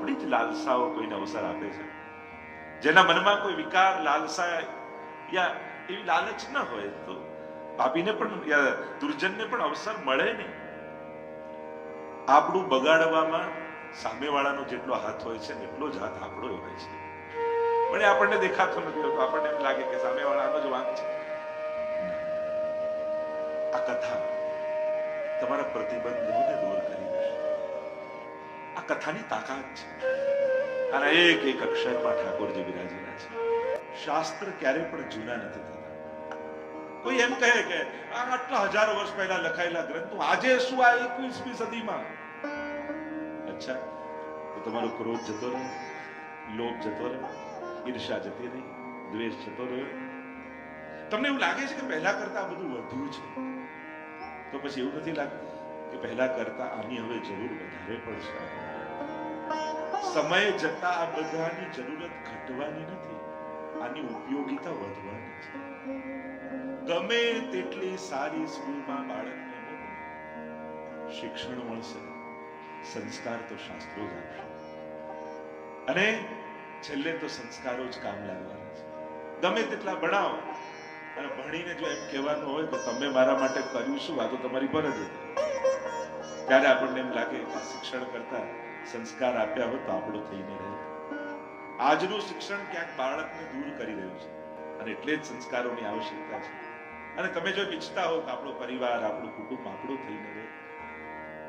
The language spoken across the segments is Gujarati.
આપણી જ લાલસાઓ કોઈને અવસર આપે છે. જેના મનમાં કોઈ વિકાર, લાલસા યા એવી લાલચ ન હોય તો પાપીને પણ દુર્જનને પણ અવસર મળે નહીં. આપણું બગાડવામાં સામેવાળાનો જેટલો હાથ હોય છે એટલો જ હાથ આપણો હોય છે. પણ એ આપણને દેખાતો નથી હોતો. આપણને એમ લાગે કે સામેવાળાનો જ વાંક છે. આ કથા તમારા પ્રતિબંધોને દૂર કરી. આ કથાની તાકાત છે. અને એક એક અક્ષરમાં ઠાકોરજી બિરાજેલા છે. શાસ્ત્ર ક્યારે પણ જૂના નથી થતા. કોઈ એમ કહે કે આ આટલા હજારો વર્ષ પહેલા લખાયેલા ગ્રંથો આજે શું આ એકવીસમી સદીમાં? અચ્છા, તો તમારો ક્રોધ જતો રહે લોભ જતો રહે ઈર્ષા જતી રહી, દ્વેષ જતો રહ્યો. તમને એવું લાગે છે કે પહેલા કરતા આ બધું વધ્યું છે? તો પછી એવું નથી લાગતું કે પહેલા કરતા આની હવે જરૂર વધારે પડશે. સમય જતા આ બધાની જરૂરત ઘટવાની નથી, આની ઉપયોગિતા વધવાની છે. ગમે તેટલી સારી સ્કૂલમાં બાળકને શિક્ષણ મળશે, સંસ્કાર તો શાસ્ત્રો જ આપશે. અને છેલ્લે તો સંસ્કારો જ કામ લાગવાના છે. ગમે તેટલા ભણાવો, અને ભણીને જો એમ કહેવાનું હોય કે તમે મારા માટે કર્યું શું, આ તો તમારી ફરજ હતી. ત્યારે આપણને એમ લાગે કે શિક્ષણ કરતા સંસ્કાર આપ્યા હોય તો આપણું થઈને રહે. આજનું શિક્ષણ ક્યાંક બાળકને દૂર કરી રહ્યું છે અને એટલે જ સંસ્કારોની આવશ્યકતા છે. અને તમે જો ઈચ્છતા હો કે આપણો પરિવાર, આપણું કુટુંબ આપણું થઈને રહે,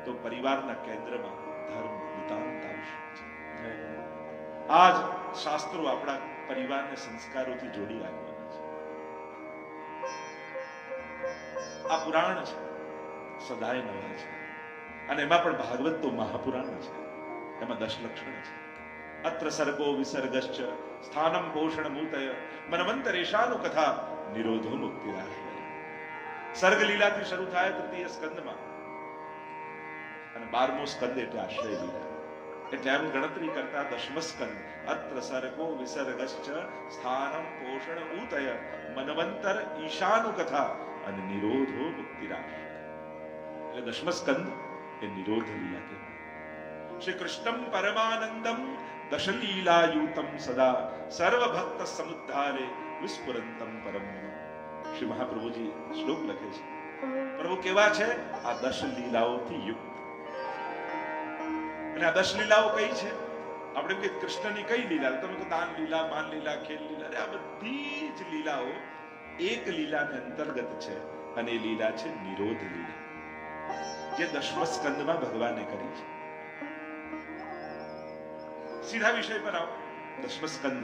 તો પરિવારના કેન્દ્રમાં ધર્મ નિતાંત આવશ્યક છે આજ શાસ્ત્રો આપણા પરિવારને સંસ્કારોથી જોડી રાખવાના છે. આ પુરાણ છે, સદાય નવા છે. અને એમાં પણ ભાગવત તો મહાપુરાણ છે. એમાં દશ લક્ષણ છે અત્ર સર્ગો વિસર્ગશ્ચ સ્થાનમ પોષણ મૂતય મનવંતરેશાનું કથા નિરોધો મુક્તિ સર્ગ લીલાથી શરૂ થાય તૃતીય સ્કંદમાં અને બારમો સ્કંદ એટલે આશ્રય લીલા એટલે એમ ગણતરી કરતા દશમ સ્કંદ અત્ર સર્ગો વિસર્ગશ્ચ સ્થાનમ પોષણ ઉતય મનવંતર ઈશાનું કથા અને નિરોધો મુક્તિરાશ એટલે એ નિરોધ શ્રી કૃષ્ણમ પરમાનંદમ દશલીલાયુતમ સદા સર્વભક્ત સમુદ્ધારે વિસ્ફુરંતમ પરમ શ્રી મહાપ્રભુજી શ્લોક લખે છે પ્રભુ કેવા છે આ દશ લીલાઓથી યુક્ત અને આ દશ લીલાઓ કઈ છે? આપણે કે કૃષ્ણની કઈ લીલા? તમે કહો દાન લીલા માન લીલા ખેલ લીલા આ બધી જ લીલાઓ એક લીલાને અંતર્ગત છે અને એ લીલા છે નિરોધ લીલા, જે દશમ સ્કંદમાં ભગવાને કરી છે. સીધા વિષય પર આવો દસમ સ્કંદ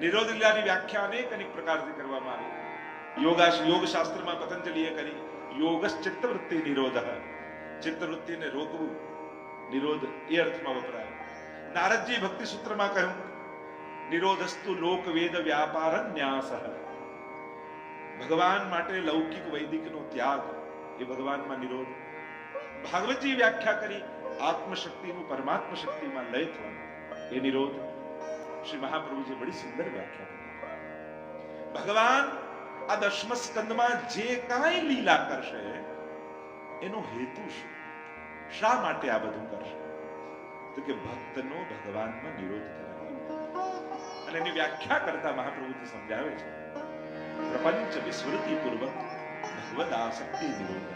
નિરોધ લીલાની વ્યાખ્યા અનેક અનેક પ્રકારથી કરવામાં આવી યોગા યોગ શાસ્ત્રમાં પતંજલિએ કરી યોગસ ચિત્તવૃત્તિ નિરોધ ચિત્તવૃત્તિને રોકવું નિરોધ એ અર્થમાં વપરાય નારદજી ભક્તિ સૂત્રમાં કહ્યું નિરોધસ્તુ લોક વેદ વ્યાપાર ન્યાસ ભગવાન માટે લૌકિક વૈદિકનો ત્યાગ એ ભગવાનમાં નિરોધ ભાગવતજી વ્યાખ્યા કરી આત્મશક્તિનું પરમાત્મ શક્તિમાં લય થવાનું એ નિરોધ. શ્રી મહાપ્રભુજી બડી સુંદર વ્યાખ્યા ભગવાન આ દશમ સ્કંદમાં જે કાંઈ લીલા કરશે, એનો હેતુ શું? શા માટે આ બધું કરશે? તો કે ભક્તનો ભગવાનમાં નિરોધ કરાવવાનો અને એની વ્યાખ્યા કરતા મહાપ્રભુજી સમજાવે છે, પ્રપંચ વિસ્મૃતિ પૂર્વક ભગવદ આસક્તિ નિરોધ.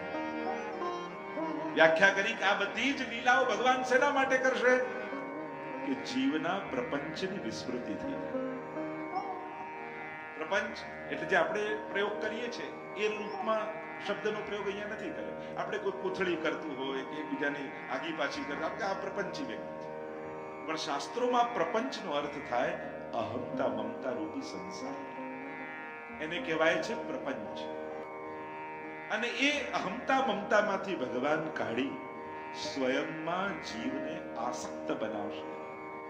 વ્યાખ્યા કરી કે આ બધી જ લીલાઓ ભગવાન શેના માટે કરશે? કે જીવના પ્રપંચની વિસ્મૃતિ પ્રપંચ એટલે જે આપણે પ્રયોગ કરીએ છીએ એ રૂપમાં શબ્દનો પ્રયોગ અહીંયા નથી કર્યો આપણે કોઈ પૂંથળી કરતું હોય કે એકબીજાની આગી પાછી કરતા આપણે આ પ્રપંચી વ્યક્તિ પણ શાસ્ત્રોમાં પ્રપંચનો અર્થ થાય અહમતા મમતા રૂપી સંસાર. એને કહેવાય છે પ્રપંચ. અને એ અહમતા મમતામાંથી ભગવાન કાઢી સ્વયંમાં જીવને આસક્ત બનાવશે.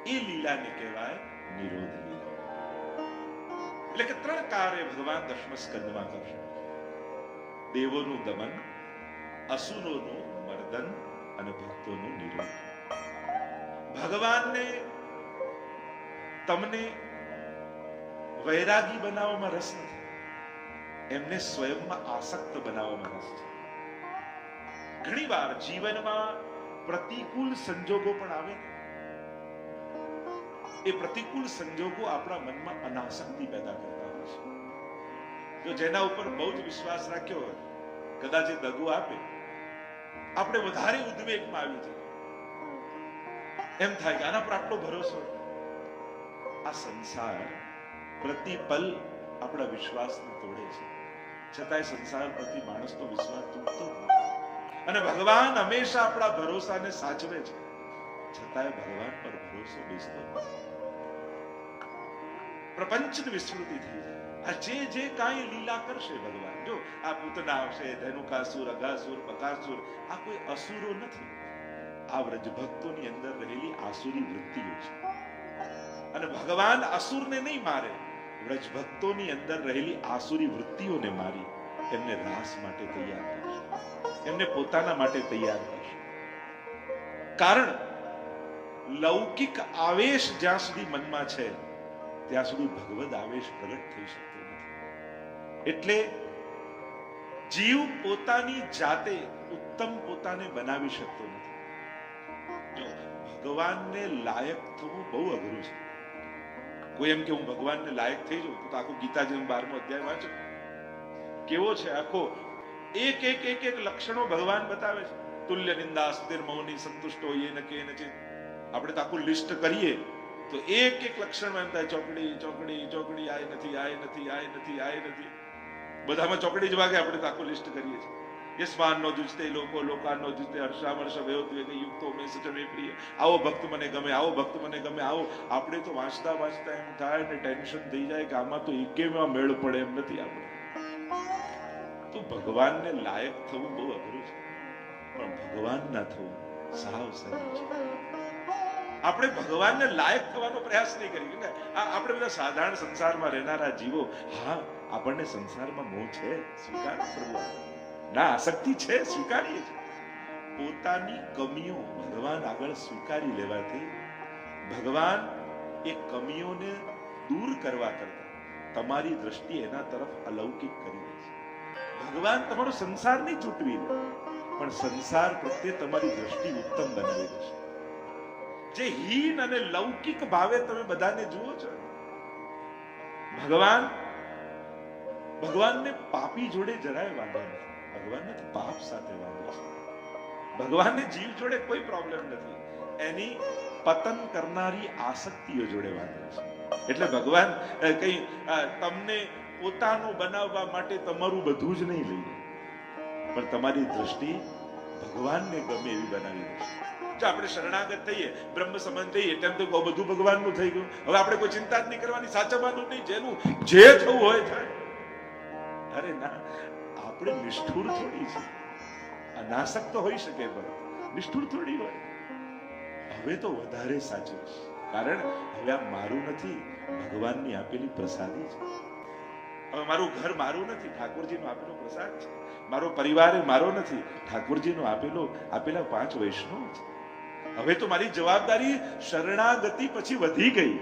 એ લીલાને કહેવાય નિરોધ લીલા. એટલે કે ત્રણ કાર્ય ભગવાન દશમ સ્કંદમાં કરશે. દેવોનું દમન, અસુરોનું મર્દન અને ભક્તોનું નિરોધ. ભગવાનને તમને વૈરાગી બનાવવામાં રસ નથી. એમને સ્વયંમાં આસક્ત બનાવવામાં રસ છે. ઘણીવાર જીવનમાં પ્રતિકૂળ સંજોગો પણ આવે ને. એ પ્રતિકૂળ સંજોગો આપણા મનમાં અનાસક્તિ પેદા કરતા હોય છે. જો જેના ઉપર બહુ જ વિશ્વાસ રાખ્યો હોય, કદાચ એ દગો આપે, આપણે વધારે ઉદ્વેગમાં આવી જઈએ. એમ થાય કે આના પર આટલો ભરોસો આ સંસાર પ્રતિપલ આપણા વિશ્વાસને તોડે છે. છતાંય સંસાર પ્રતિ માણસનો વિશ્વાસ તૂટતો. અને ભગવાન હંમેશા આપણા ભરોસાને સાચવે છે. છતાંય ભગવાન પર ભરોસો બેસતો નથી. પ્રપંચની વિસ્મૃતિથી. આ જે જે કાંઈ લીલા કરશે ભગવાન, જો આ પૂતના આવશે ધનુકાસુર અઘાસુર બકાસુર આ કોઈ અસુરો નથી. આ વ્રજ ભક્તોની અંદર રહેલી આસુરી વૃત્તિઓ છે. અને ભગવાન અસુરને નહીં મારે વ્રજ ભક્તોની અંદર રહેલી આસુરી વૃત્તિઓને મારી એમને રાસ માટે તૈયાર કરશે. એમને પોતાના માટે તૈયાર કરશે. કારણ, લૌકિક આવેશ જ્યાં સુધી મનમાં છે ત્યાં સુધી ભગવદ આવેશ પ્રગટ થઈ શકતો નથી. એટલે જીવ પોતાની જાતે ઉત્તમ પોતાને બનાવી શકતો નથી. ભગવાનને લાયક થવું બહુ અઘરું છે. કોઈ એમ કે હું ભગવાનને લાયક થઈ જાઉં, તો આખું ગીતાજી બારમો અધ્યાય વાંચો. કેવો છે આખો? એક એક એક એક લક્ષણો ભગવાન બતાવે છે. તુલ્ય નિંદા સ્થિર મૌની, સંતુષ્ટો એ ન કે આપણે તો આખું લિસ્ટ કરીએ. તો એક એક લક્ષણમાં એમ થાય, ચોકડી ચોકડી ચોકડી, આય નથી આય નથી આય નથી આય નથી. બધામાં ચોકડી જ વાગે, આપણે આખું લિસ્ટ કરીએ છીએ. યશમાન નો જુજતે લોકો લોકાન નો જુજતે હર્ષામર્ષ વયોદ્વેગ યુક્તો મે સચમે પ્રિય આવો ભક્ત મને ગમે, આવો ભક્ત મને ગમે, આવો. આપણે તો વાંચતા વાંચતા એમ થાય ને ટેન્શન થઈ જાય કે આમાં તો એકેમાં મેળ પડે એમ નથી આપણે. તો ભગવાનને લાયક થવું બહુ અઘરું છે. પણ ભગવાન ના થવું સાવ સરળ છે. આપણે ભગવાનને લાયક થવાનો પ્રયાસ નહીં કરીએ ને. આપણે બધા સાધારણ સંસારમાં રહેનારા જીવો, હા, આપણને સંસારમાં મોહ છે સ્વીકાર પ્રભુ ના, આસક્તિ છે, સ્વીકારીએ છીએ. પોતાની કમીઓ ભગવાન આગળ સ્વીકારી લેવાથી ભગવાન એ કમીઓને દૂર કરવા કરતા તમારી દ્રષ્ટિ એના તરફ અલૌકિક કરી દે છે. ભગવાન તમારો સંસાર નહીં ચૂંટવી પણ સંસાર પ્રત્યે તમારી દ્રષ્ટિ ઉત્તમ બનાવી દેશે જે હીન અને લૌકિક ભાવે તમે બધાને જુઓ છો. ભગવાન, ભગવાનને પાપી જોડે જરાય વાંધો નથી. ભગવાનને પાપ સાથે વાંધો છે. ભગવાનને જીવ જોડે કોઈ પ્રોબ્લેમ નથી. એની પતન કરનારી આસક્તિઓ જોડે વાંધો છે. એટલે ભગવાન કઈ તમને પોતાનું બનાવવા માટે તમારું બધું જ નહીં લઈ લે. પણ તમારી દ્રષ્ટિ ભગવાનને ગમે એવી બનાવી દેશે જો આપણે શરણાગત થઈએ, બ્રહ્મ સંબંધ થઈએ, તેમ તો બધું ભગવાનનું થઈ ગયું. હવે આપણે કોઈ ચિંતા જ નહીં કરવાની, સાચવવાનું નહીં, જેનું જે થવું હોય થાય. અરે ના, આપણે નિષ્ઠુર થોડી છે અનાસક્ત હોઈ શકે, પણ નિષ્ઠુર થોડી હોય. હવે તો વધારે સાચું છે. કારણ હવે આ મારું નથી, ભગવાનની આપેલી પ્રસાદી છે. હવે મારું ઘર મારું નથી, ઠાકોરજીનો આપેલો પ્રસાદ છે. મારો પરિવાર મારો નથી, ઠાકોરજીનો આપેલો, આપેલા પાંચ વૈષ્ણવ છે. હવે તો મારી જવાબદારી શરણાગતિ પછી વધી ગઈ.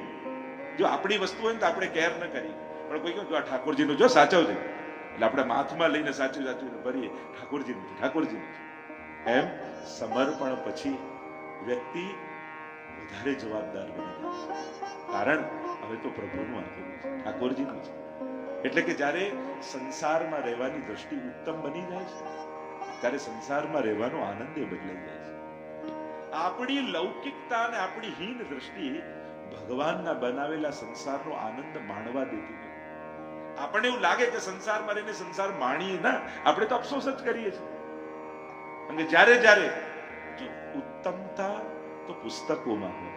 જો આપણી વસ્તુ હોય ને તો આપણે કેર ન કરી પણ કોઈ કહ્યું જો આ ઠાકોરજીનું જો સાચવજો એટલે આપણે માથમાં લઈને સાચું સાચું ભરીએ. ઠાકોરજીનું છે, ઠાકોરજીનું છે. એમ સમર્પણ પછી વ્યક્તિ વધારે જવાબદાર બની. કારણ હવે તો પ્રભુનું આપેલું છે ઠાકોરજીનું છે. એટલે કે જ્યારે સંસારમાં રહેવાની દ્રષ્ટિ ઉત્તમ બની જાય છે ત્યારે સંસારમાં રહેવાનો આનંદ એ બદલાઈ જાય છે. આપણી લૌકિકતા અને આપણી હીન દ્રષ્ટિ ભગવાનના બનાવેલા સંસારનો આનંદ માણવા દેતી નથી આપણને એવું લાગે કે સંસારમાં રહીને સંસાર માણીએ ના, આપણે તો અફસોસ જ કરીએ છીએ. અને જ્યારે જ્યારે જો ઉત્તમતા તો પુસ્તકોમાં હોય.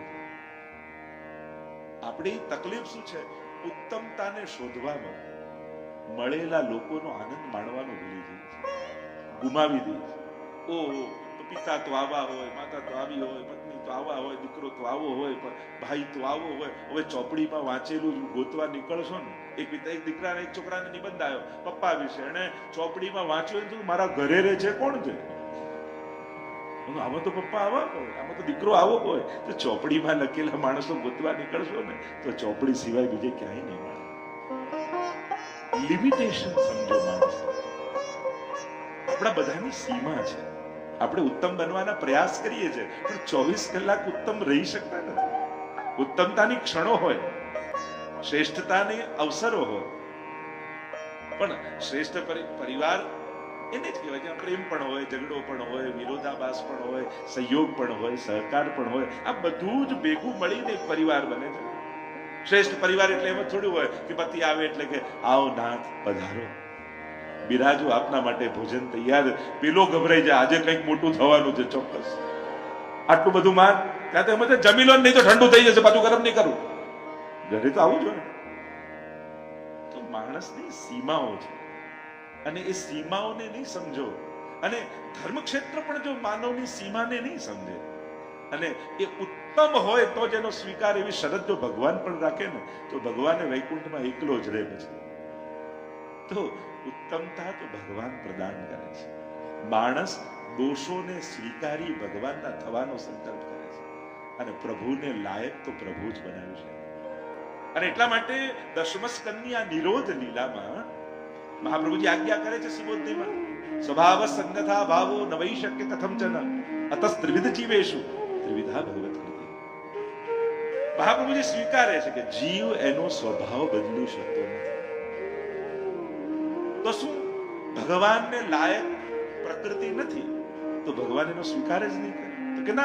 આપણી તકલીફ શું છે? ઉત્તમતાને શોધવામાં મળેલા લોકોનો આનંદ માણવાનો ભૂલી જઈએ ગુમાવી દઈએ તો પિતા તો આવા હોય, માતા તો આવી હોય, પત્ની તો આવા હોય, દીકરો તો આવો હોય ભાઈ તો આવો હોય. હવે ચોપડીમાં વાંચેલું ગોતવા નીકળશો ને, એક પિતા, એક દીકરાને એક છોકરાને નિબંધ આવ્યો પપ્પા વિશે, એને ચોપડીમાં વાંચ્યું તો મારા ઘરે રહે છે, કોણ છે? આમાં તો પપ્પા આવા હોય, આમાં તો દીકરો આવો હોય. તો ચોપડીમાં લખેલા માણસો ગોતવા નીકળશો ને, તો ચોપડી સિવાય બીજે ક્યાંય નહીં મળે. લિમિટેશન સમજો માણસ. આપણા બધાની સીમા છે. આપણે ઉત્તમ બનવાના પ્રયાસ કરીએ છીએ, પણ ચોવીસ કલાક ઉત્તમ રહી શકતા નથી. ઉત્તમતાની ક્ષણો હોય, શ્રેષ્ઠતાની અવસરો હોય, પણ શ્રેષ્ઠ પરિવાર એને જ કહેવાય જ્યાં પ્રેમ પણ હોય, ઝઘડો પણ હોય, વિરોધાભાસ પણ હોય, સહયોગ પણ હોય, સહકાર પણ હોય, આ બધું જ ભેગું મળીને પરિવાર બને છે. શ્રેષ્ઠ પરિવાર એટલે એમ થોડું હોય કે પતિ આવે એટલે કે, આવો નાથ પધારો. બિરાજો આપના માટે ભોજન તૈયાર. પેલો ગભરાઈ જાય. આજે કંઈક મોટું થવાનું છે ચોક્કસ. આટલું બધું માન? ત્યાં તો એમ જમી લો નહીં તો ઠંડુ થઈ જશે, પાછું ગરમ નહીં કરું. ઘરે તો આવું જોઈએ તો માણસની સીમાઓ છે. અને એ સીમાઓને નહીં સમજો. અને ધર્મક્ષેત્ર પણ જો માનવની સીમાને નહીં સમજે, અને એ ઉત્તમ હોય તો જ એનો સ્વીકાર એવી શરત જો ભગવાન પણ રાખે ને, તો ભગવાને વૈકુંઠમાં એકલો જ રહે પછી. તો ઉત્તમતા તો ભગવાન પ્રદાન કરે છે. માણસ દોષોને સ્વીકારી ભગવાનના થવાનો સંકલ્પ કરે છે. અને પ્રભુને લાયક તો પ્રભુ જ બનાવ્યું છે અને એટલા માટે દશમસ્કંદની આ નિરોધ લીલામાં મહાપ્રભુજી આજ્ઞા કરે છે સુબોધમાં સ્વભાવ સંગથા ભાવો ન વૈ શક્ય કથમ જન અતસ ત્રિવિધ જીવેશુ ત્રિવિધા ભગવત મહાપ્રભુજી સ્વીકારે છે કે જીવ એનો સ્વભાવ બદલી શકતો નથી. તો શું? ભગવાનને લાયક પ્રકૃતિ નથી. તો ભગવાન એનો સ્વીકાર જ નહીં કરે. તો કે ના,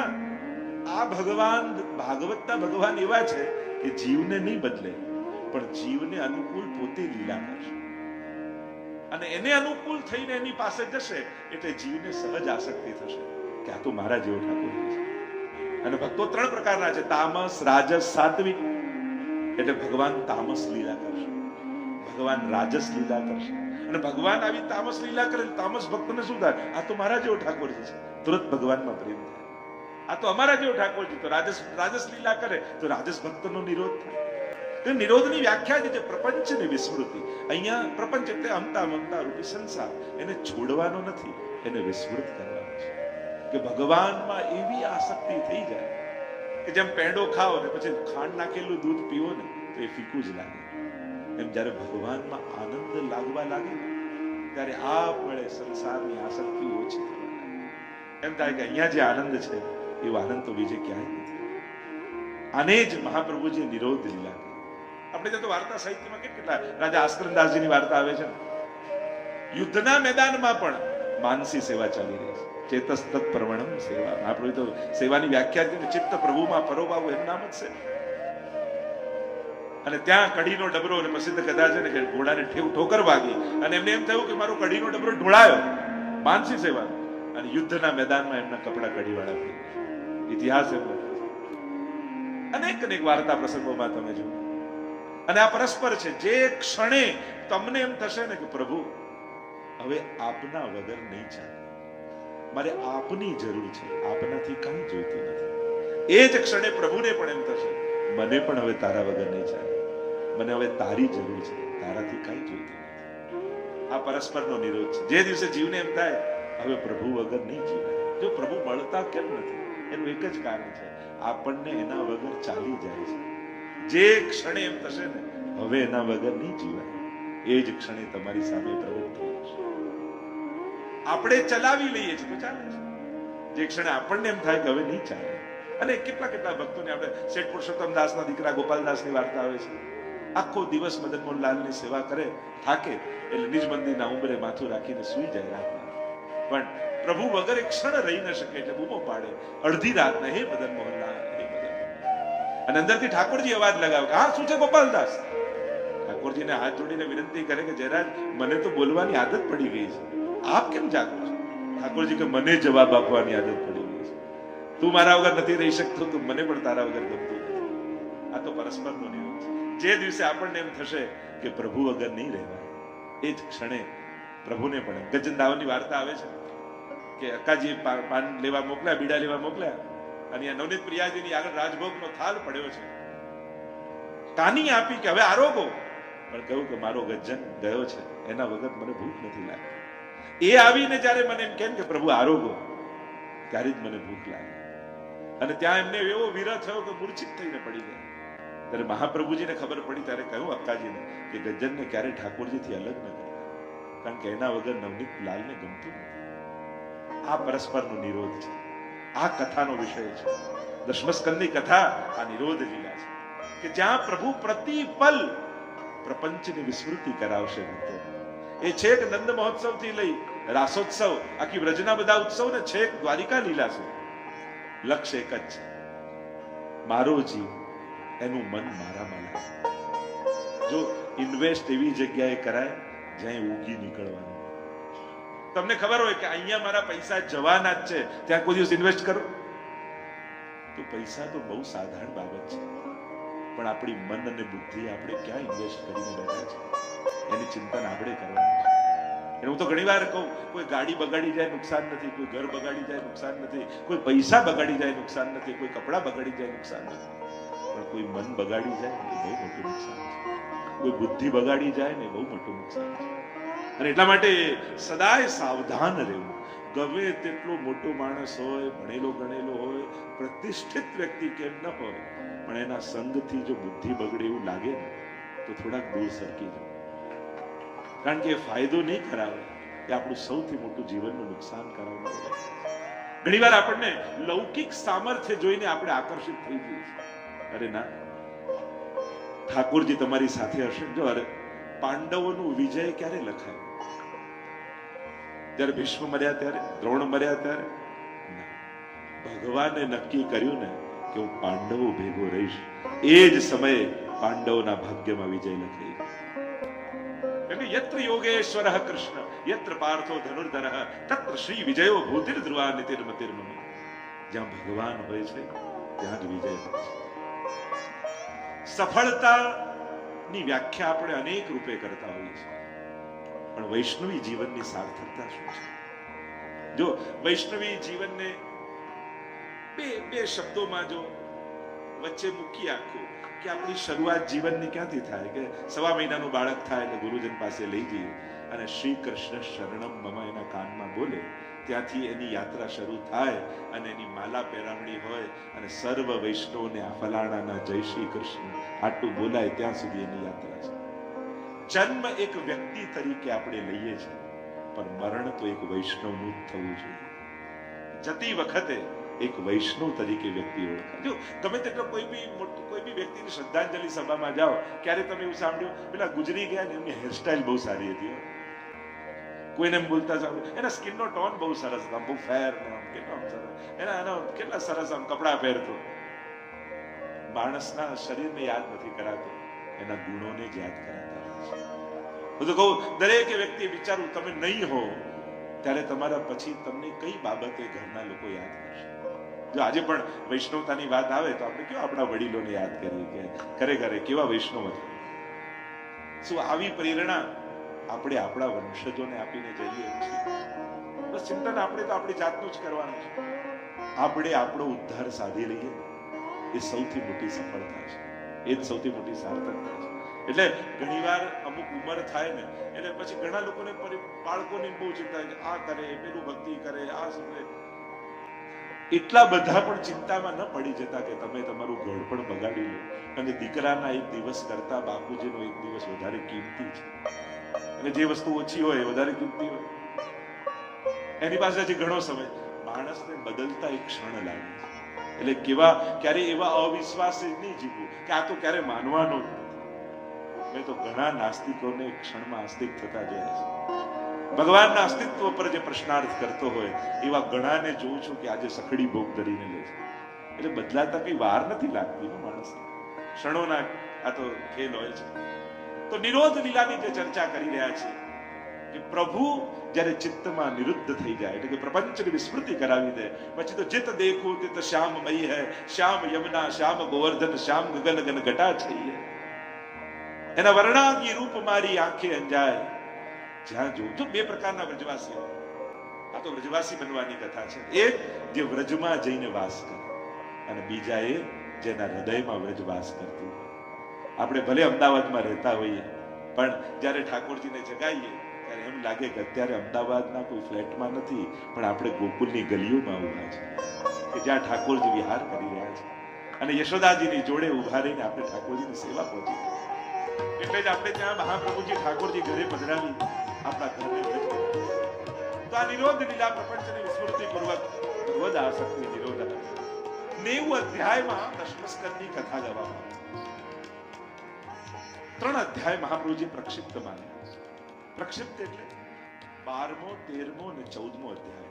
આ ભગવાન, ભાગવતના ભગવાન એવા છે કે જીવને નહીં બદલે, પણ જીવને અનુકૂળ પોતે લીલા કરશે. અને એને અનુકૂળ થઈને એની પાસે જશે, એટલે જીવને સહજ આસક્તિ થશે કે આ તો મારા જેવો ઠાકોર છે. અને ભક્તો ત્રણ પ્રકારના છે, તામસ, રાજસ, સાત્વિક. એટલે ભગવાન તામસ લીલા કરશે. ભગવાન રાજસ લીલા કરશે. અને ભગવાન આવી તામસ લીલા કરે તામસ ભક્તને શું થાય? આ તો મારા જેવો ઠાકોરજી છે. તુરંત ભગવાનમાં પ્રેમ થાય. આ તો અમારા જેવો ઠાકોરજી તો રાજસ રાજસ લીલા કરે તો રાજસ ભક્તનો નિરોધ થાય. તે નિરોધની વ્યાખ્યા છે પ્રપંચની વિસ્મૃતિ. અહીંયા પ્રપંચ એટલે અમતા મમતા રૂપી સંસાર. એને છોડવાનો નથી, એને વિસ્મૃત કરવાનો છે. કે ભગવાનમાં એવી આસક્તિ થઈ જાય કે જેમ પેંડો ખાઓ ને પછી ખાંડ નાખેલું દૂધ પીવો ને તો એ ફીકું જ લાગે. એમ જ્યારે ભગવાનમાં આનંદ લાગવા લાગે ત્યારે આપમેળે સંસારની આસક્તિ ઓછી એમ થાય કે અહીંયા જે આનંદ છે એવો આનંદ તો બીજે ક્યાંય નથી. આને જ મહાપ્રભુજી નિરોધ લીલા આપણે ત્યાં તો વાર્તા સાહિત્યમાં કેટ કેટલા રાજા આસ્કરદાસજીની વાર્તા આવે છે ને? યુદ્ધના મેદાનમાં પણ માનસી સેવા ચાલી રહી છે. ચેતસ તત્પ્રવણમ સેવા. મહાપ્રભુ તો સેવાની વ્યાખ્યા ચિત્ત પ્રભુમાં પરોવાવું એમ નામ જ છે અને ત્યાં કઢીનો ડબરો અને પ્રસિદ્ધ કથા છે ને કે ઘોડાને ઠેવ ઠોકર વાગી. અને એમને એમ થયું કે મારો કઢીનો ડબરો ઢોળાયો. માનસી સેવા. અને યુદ્ધના મેદાનમાં એમના કપડા કઢીવાળા થઈ ઇતિહાસ એમનો અનેક અનેક વાર્તા પ્રસંગોમાં તમે જુઓ. અને આ પરસ્પર છે. જે ક્ષણે તમને એમ થશે ને કે પ્રભુ, હવે આપના વગર નહીં ચાલે. મારે આપની જરૂર છે. આપનાથી કાંઈ જોઈતું નથી. એ જ ક્ષણે પ્રભુને પણ એમ થશે. મને પણ હવે તારા વગર નહીં મને હવે તારી જરૂર છે. તારાથી કાંઈ જોઈતું નથી. આ પરસ્પરનો નિરોધ છે. જે દિવસે જીવને એમ થાય, હવે પ્રભુ વગર નહીં જીવાય. જો પ્રભુ મળતા કેમ નથી? એનું એક જ કારણ છે. આપણને એના વગર ચાલી જાય છે. જે ક્ષણે એમ થશે ને, હવે એના વગર નહીં જીવાય. એ જ ક્ષણે તમારી સામે પ્રવૃત્તિ આપણે ચલાવી લઈએ છીએ તો ચાલે છે. જે ક્ષણે આપણને એમ થાય કે હવે નહીં ચાલે. અને કેટલા કેટલા ભક્તોને આપણે શેઠ પુરુષોત્તમ દાસના દીકરા ગોપાલદાસની વાર્તા આવે છે. આખો દિવસ મદન મોહનલાલની સેવા કરે, થાકે, એટલે નિજ મંદિરના ઉંબરે માથું રાખીને સૂઈ જાય રાતના. પણ પ્રભુ વગર એક ક્ષણ રહી ન શકે એટલે બૂમો પાડે, અડધી રાત હે મદન મોહનલાલ, હે મદન મોહનલાલ." અને અંદરથી ઠાકોરજી અવાજ લગાવે હા, શું છે ગોપાલદાસ ઠાકોરજીને હાથ જોડીને વિનંતી કરે કે, જયરાજ, મને તો બોલવાની આદત પડી ગઈ છે. આપ કેમ જાગો છો? ઠાકોરજી કે, મને જવાબ આપવાની આદત પડી તું મારા વગર નથી રહી શકતો, તું મને પણ તારા વગર ગમતું આ તો પરસ્પરનો નિયમ છે. જે દિવસે આપણને એમ થશે કે પ્રભુ વગર નહીં રહેવાય, એ જ ક્ષણે પ્રભુને પણ ગજન વાર્તા આવે છે કે અક્કાજી પાન લેવા મોકલ્યા, બીડા લેવા મોકલ્યા, અને આ નવનીત પ્રિયાજીની આગળ રાજભોગનો થાલ પડ્યો છે. કાની આપી કે હવે આરોગો પણ કહ્યું કે મારો ગજ્જન ગયો છે, એના વગર મને ભૂખ નથી લાગતી. એ આવીને જ્યારે મને એમ કેમ કે પ્રભુ આરોગો ત્યારે જ મને ભૂખ લાગી. અને ત્યાં એમને એવો વિરા થયો કે મૂર્છિત થઈને પડી ગયા. ત્યારે મહાપ્રભુજીને ખબર પડી, ત્યારે કહ્યું અક્કાજીને કે ગજ્જનને ક્યારે ઠાકોરજીથી અલગ ન કરતા, કારણ કે એના વગર નવનીત લાલને ગમતું નથી. આ પરસ્પરનો નિરોધ છે. આ કથાનો વિષય છે. દશમસ્કંદની કથા આ નિરોધ લીલા છે. કે જ્યાં પ્રભુ પ્રતિપલ પ્રપંચની વિસ્મૃતિ કરાવશે ભક્તો એ છેક નંદ મહોત્સવથી લઈ રાસોત્સવ, આખી વ્રજના બધા ઉત્સવ ને છેક દ્વારિકા લીલા છે. લક્ષ્ય એક જ છે. મારો જીવ, એનું મન મારામાં લાગે જો ઇન્વેસ્ટ એવી જગ્યાએ કરાય, જ્યાં ઉગી નીકળવાનું તમને ખબર હોય કે અહીંયા મારા પૈસા જવાના જ છે, ત્યાં કોઈ દિવસ ઇન્વેસ્ટ કરો? તો પૈસા તો બહુ સાધારણ બાબત છે. પણ આપણી મન અને બુદ્ધિ આપણે ક્યાં ઇન્વેસ્ટ કરીને બેઠા છે એની ચિંતન આપણે કરવાની છે. હું તો ઘણી વાર કહું, કોઈ ગાડી બગાડી જાય, નુકસાન નથી, કોઈ ઘર બગાડી જાય, નુકસાન નથી, કોઈ પૈસા બગાડી જાય, નુકસાન નથી, કોઈ કપડાં બગાડી જાય, નુકસાન નથી. પણ કોઈ મન બગાડી જાય એ બહુ મોટું નુકસાન છે. કોઈ બુદ્ધિ બગાડી જાય ને બહુ મોટું નુકસાન છે. અને એટલા માટે સદાય સાવધાન રહેવું. ગમે તેટલો મોટો માણસ હોય, ભણેલો ગણેલો હોય, પ્રતિષ્ઠિત વ્યક્તિ કેમ ન હોય, પણ એના સંગથી જો બુદ્ધિ બગડે એવું લાગે ને, તો થોડાક દૂર સરકી જાઓ. કારણ કે ફાયદો નહીં કરાવે એ આપણું સૌથી મોટું જીવનનું નુકસાન કરાવવાનું ઘણીવાર આપણને લૌકિક સામર્થ્ય જોઈને આપણે આકર્ષિત થઈ જઈએ અરે ના. ઠાકોરજી તમારી સાથે હશે. જો અરે પાંડવોનું વિજય ક્યારે લખાય? જ્યારે ભીષ્મ મર્યા ત્યારે? દ્રોણ મર્યા ત્યારે? ભગવાને નક્કી કર્યું ને કે હું પાંડવો ભેગો રહીશ. એ જ સમયે પાંડવોના ભાગ્યમાં વિજય લખાઈ કે યત્ર યોગેશ્વર કૃષ્ણ યત્ર પાર્થો ધનુર્ધર તત્ર શ્રી વિજયો ભૂતિર ધ્રુવા નિતિર્મતિર્મમ જ્યાં ભગવાન હોય છે ત્યાં જ વિજય હોય છે સફળતાની વ્યાખ્યા આપણે અનેક રૂપે કરતા હોઈએ છીએ પણ વૈષ્ણવી જીવનની સાર્થકતા શું છે જો વૈષ્ણવી જીવનને બે બે શબ્દોમાં જો વચ્ચે મૂકી આખું કે આપણી શરૂઆત જીવનની ક્યાંથી થાય કે સવા મહિનાનું બાળક થાય એટલે ગુરુજન પાસે લઈ જઈએ અને શ્રી કૃષ્ણ શરણમ મમા એના કાનમાં બોલે, ત્યાંથી એની યાત્રા શરૂ થાય અને એની માલા પહેરામણી હોય અને સર્વ વૈષ્ણવને આ ફલાણાના જય શ્રી કૃષ્ણ આટલું બોલાય ત્યાં સુધી એની યાત્રા છે. જન્મ એક વ્યક્તિ તરીકે આપણે લઈએ છીએ, પણ મરણ તો એક વૈષ્ણવનું જ થવું જોઈએ. જતી વખતે એક વૈષ્ણવ તરીકે વ્યક્તિ ઓળખાય. જો તમે તેટલો કોઈ બી મોટું કોઈ બી વ્યક્તિની શ્રદ્ધાંજલિ સભામાં જાઓ, ક્યારે તમે એવું સાંભળ્યું? પેલા ગુજરી ગયા ને એમની હેરસ્ટાઇલ બહુ સારી હતી. કોઈને એમ બોલતા સાંભળ્યું એના સ્કિનનો ટોન બહુ સરસ હતો, બહુ ફેર કેટલો સરસ. એના એના કેટલા સરસ આમ કપડાં પહેરતો. માણસના શરીરને યાદ નથી કરાતું, એના ગુણોને જ યાદ કરાતા હું તો કહું, દરેક વ્યક્તિ વિચારું, તમે નહીં હો, ત્યારે તમારા પછી તમને કઈ બાબતે ઘરના લોકો યાદ કરશે? જો આજે પણ વૈષ્ણવતાની વાત આવે તો આપણે કેવા આપણા વડીલોને યાદ કરીએ કે ખરેખર કેવા વૈષ્ણવ હતા? શું આવી પ્રેરણા આપણે આપણા વંશજોને આપીને જઈએ બસ ચિંતન આપણે તો આપણી જાતનું જ કરવાનું છે. આપણે આપણો ઉદ્ધાર સાધી લઈએ. એ સૌથી મોટી સફળતા છે. એ જ સૌથી મોટી સાર્થકતા છે. એટલે ઘણીવાર અમુક ઉંમર થાય ને, એટલે પછી ઘણા લોકોને બાળકોની બહુ ચિંતા આ કરે પેલું ભક્તિ કરે, આ શું કરે? એટલા બધા પણ ચિંતામાં ન પડી જતા કે તમે તમારું ઘર પણ બગાડી લો. અને દીકરાના એક દિવસ કરતા બાપુજીનો એક દિવસ વધારે કિંમતી છે. અને જે વસ્તુ ઓછી હોય વધારે કિંમતી હોય. એની પાસે હજી ઘણો સમય માણસને બદલતા એક ક્ષણ લાગે છે. એટલે કેવા ક્યારે એવા અવિશ્વાસે નહીં જીવવું કે આ તો ક્યારે માનવાનો જ નથી. મેં તો ઘણા નાસ્તિકોને ક્ષણમાં આસ્તિક થતા જોયા છે. ભગવાનના અસ્તિત્વ પર જે પ્રશ્નાર્થ કરતો હોય, એવા ઘણાને જોઉં છું કે આજે સખડી ભોગ ધરીને લે છે. એટલે બદલાતા કઈ વાર નથી લાગતી માણસ ક્ષણોના આ તો ખેલ હોય છે. તો નિરોધ લીલાની જે ચર્ચા કરી રહ્યા છે, કે પ્રભુ જ્યારે ચિત્તમાં નિરુદ્ધ થઈ જાય, એટલે કે પ્રપંચની વિસ્મૃતિ કરાવી દે, પછી તો ચિત્ત દેખું તે તો શ્યામમયી હૈ, શ્યામ યમુના, શ્યામ ગોવર્ધન, શ્યામ ગગન ગન ઘટા છે એના વર્ણાંગી રૂપ મારી આંખે અંજાય જ્યાં જોઉં છું, બે પ્રકારના વ્રજવાસી આ તો વ્રજવાસી બનવાની કથા છે. એક, જે વ્રજમાં જઈને વાસ કરે. અને બીજા એ, જેના હૃદયમાં વ્રજવાસ કરતું હોય. આપણે ભલે અમદાવાદમાં રહેતા હોઈએ, પણ જ્યારે ઠાકોરજીને જગાઈએ, ત્યારે એમ લાગે કે અત્યારે અમદાવાદના કોઈ ફ્લેટમાં નથી, પણ આપણે ગોકુલની ગલીઓમાં ઊભા છે કે જ્યાં ઠાકોરજી વિહાર કરી રહ્યા છે. અને યશોદાજીની જોડે ઊભા રહીને આપણે ઠાકોરજીની સેવા પહોંચી. એટલે જ આપણે ત્યાં મહાપ્રભુજી ઠાકોરજી ઘરે પધરાવી આપણા ઘરને તો આ નિરોધ લીલા પ્રપંચની વિસ્મૃતિ પૂર્વક આ શક્તિ નિરોધ નેવું અધ્યાયમાં દશમસ્કરની કથા ગાવામાં ત્રણ અધ્યાય મહાપ્રભુજી પ્રક્ષિપ્ત માને. પ્રક્ષિપ્ત એટલે બારમો, તેરમો અને ચૌદમો અધ્યાય.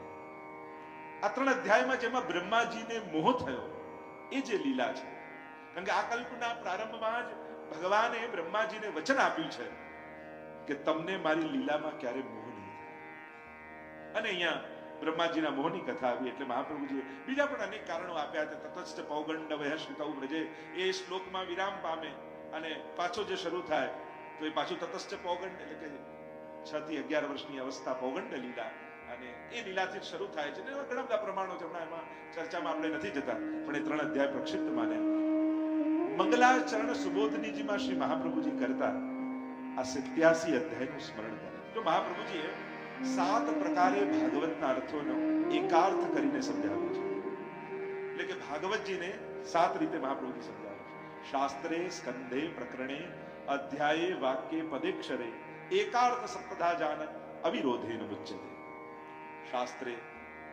આ ત્રણ અધ્યાયમાં જેમાં બ્રહ્માજીને મોહ થયો, એ જે લીલા છે. કારણ કે આ કલ્પના પ્રારંભમાં જ ભગવાને બ્રહ્માજીને વચન આપ્યું છે. કે તમને મારી લીલામાં ક્યારે મોહ નહીં થાય. અને અહીંયા બ્રહ્માજીના મોહની કથા આવી એટલે મહાપ્રભુજીએ બીજા પણ અનેક કારણો આપ્યા છે તતસ્થ પૌગંડ વયસ્કૌ વ્રજે, એ શ્લોકમાં વિરામ પામે અને પાછો જે શરૂ થાય, તો એ પાછું તતસ્થ પૌગંડ એટલે કે છ થી અગિયાર વર્ષની અવસ્થા પૌગંડ લીલા અને એ લીલાથી શરૂ થાય છે. એવા ઘણા બધા પ્રમાણો છે, હમણાં એમાં ચર્ચામાં આપણે નથી જતા, પણ એ ત્રણ અધ્યાય પ્રક્ષિપ્ત માને મંગલાચરણ સુબોધનીજીમાં શ્રી મહાપ્રભુજી કરતા સત્યાસી અધ્યાયનું સ્મરણ કરે જો મહાપ્રભુજીએ સાત પ્રકારે ભાગવતના અર્થોનો એકાર્થ કરીને સમજાવ્યો છે એટલે કે ભાગવતજીને સાત રીતે મહાપ્રભુજી સમજાવે છે શાસ્ત્રે સ્કંધે પ્રકરણે અધ્યાયે વાક્ય પદેક્ષરે એકાર્થ સપ્તધા જાન અવિરોધેન મુચ્યતે શાસ્ત્રે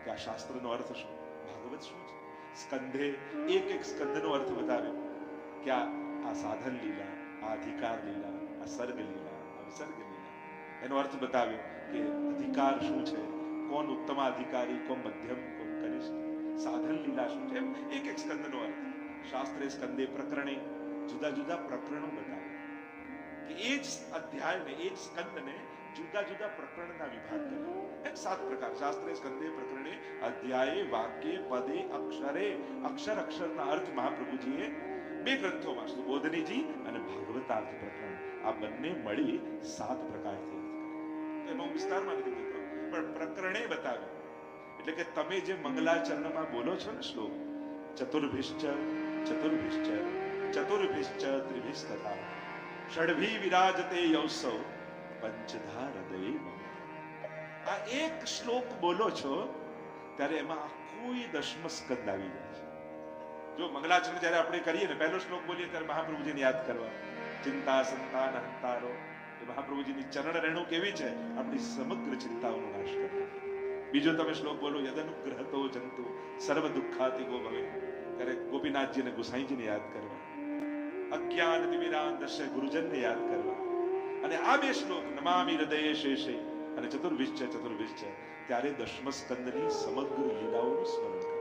કે આ શાસ્ત્રનો અર્થ શું ભાગવત શું છે સ્કંધે એક એક સ્કંદનો અર્થ બતાવ્યો કે આ આ સાધન લીલા આ અધિકાર લીલા આ સર્ગ લીલા આ વિસર્ગ લીલા એનો અર્થ બતાવ્યો કે અધિકાર શું છે? કોણ ઉત્તમ અધિકારી, કોણ મધ્યમ, કોણ કનિષ્ઠ? સાધન લીલા શું છે? એક એક સ્કંદનો અર્થ. શાસ્ત્રે સ્કંદે પ્રકરણે જુદા જુદા પ્રકરણો બતાવે કે એ જ અધ્યાયને એ જ સ્કંદને જુદા જુદા પ્રકરણના વિભાગ કર્યા. એમ સાત પ્રકાર. શાસ્ત્રે સ્કંદે પ્રકરણે અધ્યાયે, વાક્ય, પદે, અક્ષરે, અક્ષર અક્ષરના અર્થ મહાપ્રભુજીએ બે ગ્રંથોમાં, સુબોધનીજી અને ભાગવતાર્થ પ્રકરણ. આ બંને મળી સાત પ્રકારથી એમાં વિસ્તારમાં નથી જતો પણ પ્રકરણે બતાવ્યું. એટલે કે તમે જે મંગલાચરણમાં બોલો છો ને શ્લોક, ચતુર્ભિશ્ચ ચતુર્ભિશ્ચ ચતુર્ભિશ્ચ ત્રિભિશ્ચ તથા ષડભી વિરાજતે યૌસૌ પંચધા હૃદય આ એક શ્લોક બોલો છો, ત્યારે એમાં આખું દશમ સ્કંદ આવી જાય છે. જો મંગલાચરણ જ્યારે આપણે કરીએ ને, પહેલો શ્લોક બોલીએ ત્યારે મહાપ્રભુજીને યાદ કરવા. ચિંતા સંતાન અહંકારો એ મહાપ્રભુજીની ચરણ રેણુ કેવી છે? આપણી સમગ્ર ચિંતાઓનો નાશ કરે બીજો તમે શ્લોક બોલો, યદનુગ્રહતો જંતુ, સર્વ દુઃખાતિગો ભવે. ત્યારે ગોપીનાથજીને ગુસાઈજીને યાદ કરવા. અજ્ઞાન દિવિરાન દર્શે ગુરુજનને યાદ કરવા. અને આ બે શ્લોક નમામી હૃદય શેષે અને ચતુર્વિશ છે ચતુર્વિશ છે ત્યારે દશમ સ્કંદની સમગ્ર લીલાઓનું સ્મરણ કરો.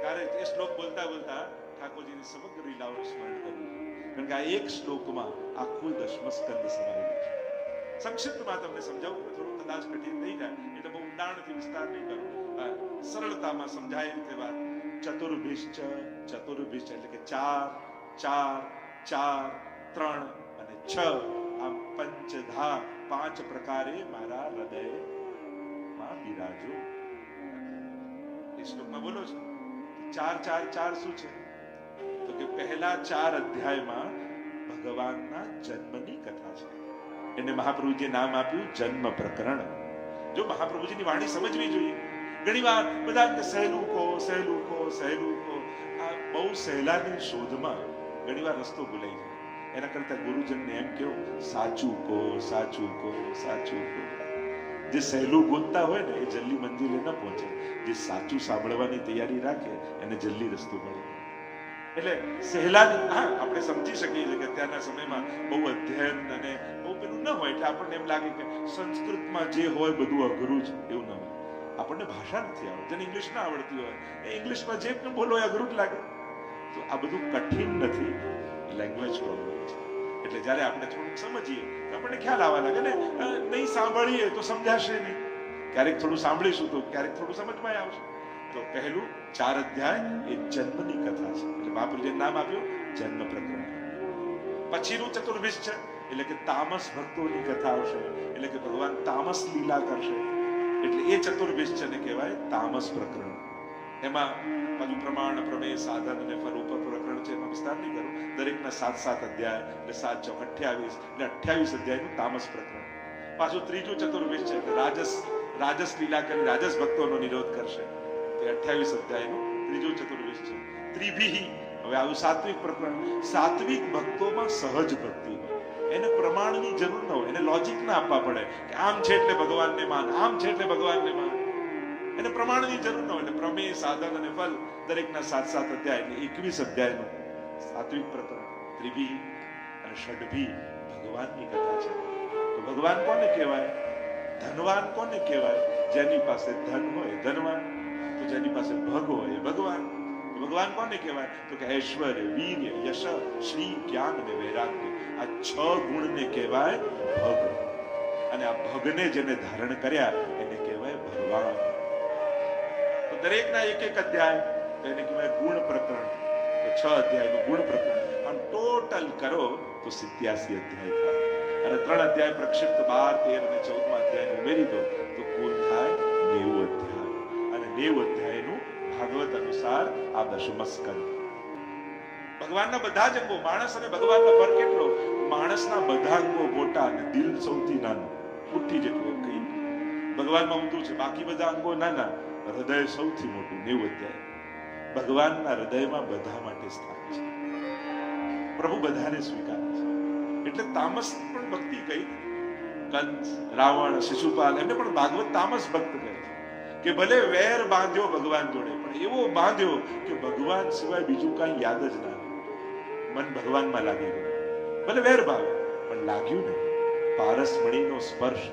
ત્યારે એ શ્લોક બોલતા બોલતા ઠાકોરજીની સમગ્ર લીલાઓનું સ્મરણ કરવું કારણ કે આ એક શ્લોકમાં આખું દશમ સ્કંદ સમાયેલું છે સંક્ષિપ્તમાં તમને સમજાવું થોડું કદાચ કઠિન થઈ જાય, એટલે બહુ ઊંડાણથી વિસ્તાર નહીં કરું. સરળતામાં સમજાય રીતે વાત. ચતુર્ભિશ્ચ ચતુર્ભિશ્ચ એટલે કે ચાર ચાર ચાર, ત્રણ અને છ. આમ પંચધા, પાંચ પ્રકારે મારા હૃદયમાં બિરાજો. એ શ્લોકમાં બોલો છો? ચાર ચાર ચાર શું છે? તો કે પહેલા ચાર અધ્યાયમાં ભગવાનના જન્મની કથા છે. એને મહાપ્રભુજીએ નામ આપ્યું જન્મ પ્રકરણ. જો મહાપ્રભુજીની વાણી સમજવી જોઈએ. ઘણીવાર બધા સહેલું કહો સહેલું કહો સહેલું કહો આ બહુ સહેલાની શોધમાં ઘણીવાર રસ્તો ભૂલાઈ જાય. એના કરતા ગુરુજનને એમ કેવું, સાચું કહો સાચું કહો સાચું કહો. જે સહેલું ગોતતા હોય ને એ જલ્દી મંજિલે ન પહોંચે. જે સાચું સાંભળવાની તૈયારી રાખે, એને જલ્દી રસ્તો મળે એટલે સહેલાની હા, આપણે સમજી શકીએ છીએ કે અત્યારના સમયમાં બહુ અધ્યયન અને બહુ પેલું ન હોય, એટલે આપણને એમ લાગે કે સંસ્કૃતમાં જે હોય બધું અઘરું છે એવું ન હોય. આપણને ભાષા નથી આવડતી, જેને ઇંગ્લિશ ના આવડતી હોય, એ ઇંગ્લિશમાં જે પણ બોલો એ અઘરું જ લાગે. તો આ બધું કઠિન નથી લેંગ્વેજ પ્રોબ્લેમ છે. એટલે જ્યારે આપણે થોડુંક સમજીએ, તો આપણને ખ્યાલ આવવા લાગે ને નહીં સાંભળીએ તો સમજાશે નહીં. ક્યારેક થોડું સાંભળીશું તો ક્યારેક થોડું સમજમાં આવશે. તો પહેલું ચાર અધ્યાય એ જન્મની કથા છે. એટલે મહાપુરુષે નામ આપ્યું, જન્મ પ્રકરણ. પછીનું ચતુર્ભિષ છે, એટલે કે તામસ ભક્તોની કથા આવશે, એટલે કે ભગવાન તામસ લીલા કરશે. એટલે એ ચતુર્ભિષ છે ને કહેવાય તામસ પ્રકરણ. એમાં બધું પ્રમાણ, પ્રમેય, સાધન અને ફલ ઉપર પ્રકરણ છે, એમાં વિસ્તાર નહીં કરું. દરેકના સાત સાત અધ્યાય એટલે સાત ચોક અઠ્યાવીસ એટલે અઠ્યાવીસ અધ્યાયનું તામસ પ્રકરણ. પાછું ત્રીજું ચતુર્ભિષ છે, એટલે રાજસ રાજસ લીલા કરી રાજસ ભક્તોનો નિરોધ કરશે. તે અઠ્યાવીસ અધ્યાયનું ત્રીજું ચતુર્ભિષ છે. ત્રિભિહી. હવે આવું સાત્વિક પ્રકરણ, સાત્વિક ભક્તોમાં સહજ ભક્તિ હોય. એને પ્રમાણની જરૂર ન હોય, એને લોજિક ના આપવા પડે કે આમ છે એટલે ભગવાનને માન, આમ છે એટલે ભગવાનને માન. એને પ્રમાણની જરૂર ન હોય, એટલે પ્રમેય, સાધન અને ફલ દરેકના સાત સાત અધ્યાય એટલે એકવીસ અધ્યાયનું સાત્વિક પ્રકરણ. ત્રિભી અને ષડભી ભગવાનની કથા છે. તો ભગવાન કોને કહેવાય? ધનવાન કોને કહેવાય? જેની પાસે ધન હોય, ધનવાન. તો જેની પાસે ભગ હોય ભગવાન ભગવાન કોને કહેવાય? તો કે ઐશ્વર્ય, વીર્ય, યશ, શ્રી, જ્ઞાન અને વૈરાગ્ય. આ છ ગુણને કહેવાય ભગ. અને આ ભગને જેને ધારણ કર્યા, એને કહેવાય ભગવાન. તો દરેકના એક એક અધ્યાય, તો એને કહેવાય ગુણ પ્રકરણ. તો છ અધ્યાયનું ગુણ પ્રકરણ. આમ ટોટલ કરો, તો સિત્યાસી અધ્યાય થાય. અને ત્રણ અધ્યાય પ્રક્ષિપ્ત બાર, તેર અને ચૌદમાં અધ્યાય ઉમેરી દો, તો કુલ નેવું અધ્યાયનું ભાગવત અનુસાર આ દશમ ભગવાનના બધા જ અંગો, માણસ અને ભગવાનનો ફરક કેટલો? માણસના બધા અંગો મોટા અને દિલ સૌથી નાનું પુઠ્ઠી જેટલું કહી ભગવાનમાં ઊંધું છે, બાકી બધા અંગો નાના, હૃદય સૌથી મોટું, નેવું અધ્યાય. ભગવાનના હૃદયમાં બધા માટે સ્થાન છે. પ્રભુ બધાને સ્વીકારે છે. એટલે તામસ પણ ભક્તિ કઈ કંસ, રાવણ, શિશુપાલ, એમને પણ ભાગવત તામસ ભક્ત કહે છે. કે ભલે વેર બાંધ્યો ભગવાન જોડે, પણ એવો બાંધ્યો કે ભગવાન સિવાય બીજું કાંઈ યાદ જ ના મન ભગવાનમાં લાગી ગયું. ભલે વેર ભાવે પણ લાગ્યું ને પારસ મણીનો સ્પર્શ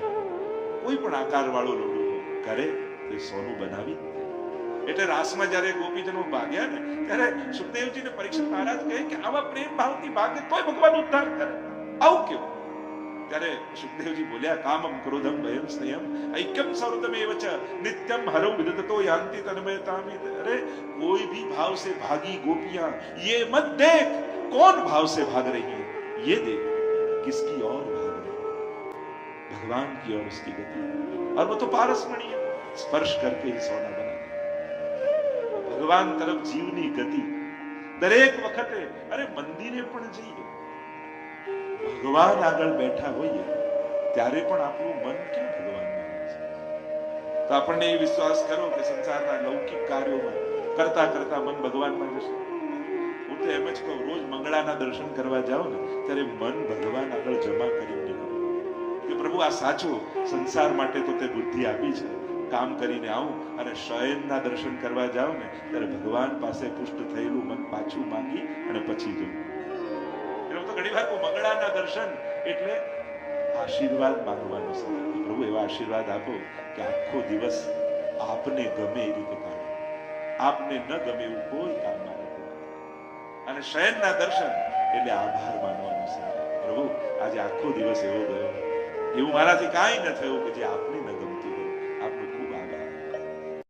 કોઈ પણ આકાર વાળો લોડો કરે તો સોનું બનાવી એટલે રાસમાં જ્યારે ગોપીજનો ભાગ્યા ને, ત્યારે સુખદેવજીને પરીક્ષિત મહારાજ કહે કે આવા પ્રેમ ભાવથી ભાગે તોય ભગવાન ઉદ્ધાર કરે. આવું કેવું ત્યારે સુખદેવજી બોલ્યા કામમ ક્રોધમ ભયમ સ્નેહમ ऐक्यम सर्वतमेव च नित्यम हरौ विदतो यान्ति तन्मयतामि अरे कोई भी भाव से भागी गोपियां ये मत देख कौन भाव से भाग रही है ये देख किसकी और भाग रही है भगवान की और उसकी गति और वो तो पारसमणि है स्पर्श करके ही सोना बना दे भगवान तरफ जीवनी गति દરેક વખતે અરે મંદિરે પણ જઈએ ભગવાન આગળ બેઠા હોઈએ, ત્યારે પણ આપણું મન કેમ ભગવાનમાં હોય તો આપણને એ વિશ્વાસ કરો કે સંસારના લૌકિક કાર્યોમાં કરતા કરતા મન ભગવાનમાં જશે. હું તો એમ જ કહું, રોજ મંગળાના દર્શન કરવા જાઓ ને, ત્યારે મન ભગવાન આગળ જમા કરી કે પ્રભુ, આ સાચું સંસાર માટે તો તે બુદ્ધિ આપી છે. કામ કરીને આવું અને શયનના દર્શન કરવા જાઉં ને, ત્યારે ભગવાન પાસે પુષ્ટ થયેલું મન પાછું માંગી અને પછી જવું. એટલે હું તો ઘણી વાર કહું, મંગળાના દર્શન. એટલે આશીર્વાદ માંગવાનો સમય પ્રભુ એવા આશીર્વાદ આપો કે આખો દિવસ આપને ગમે એ રીતે કામ આપને ન ગમે એવું કોઈ કામ મારાથી અને શયનના દર્શન એટલે આભાર માનવાનો સમય પ્રભુ આજે આખો દિવસ એવો ગયો. એવું મારાથી કાંઈ ન થયું કે જે આપને ન ગમતું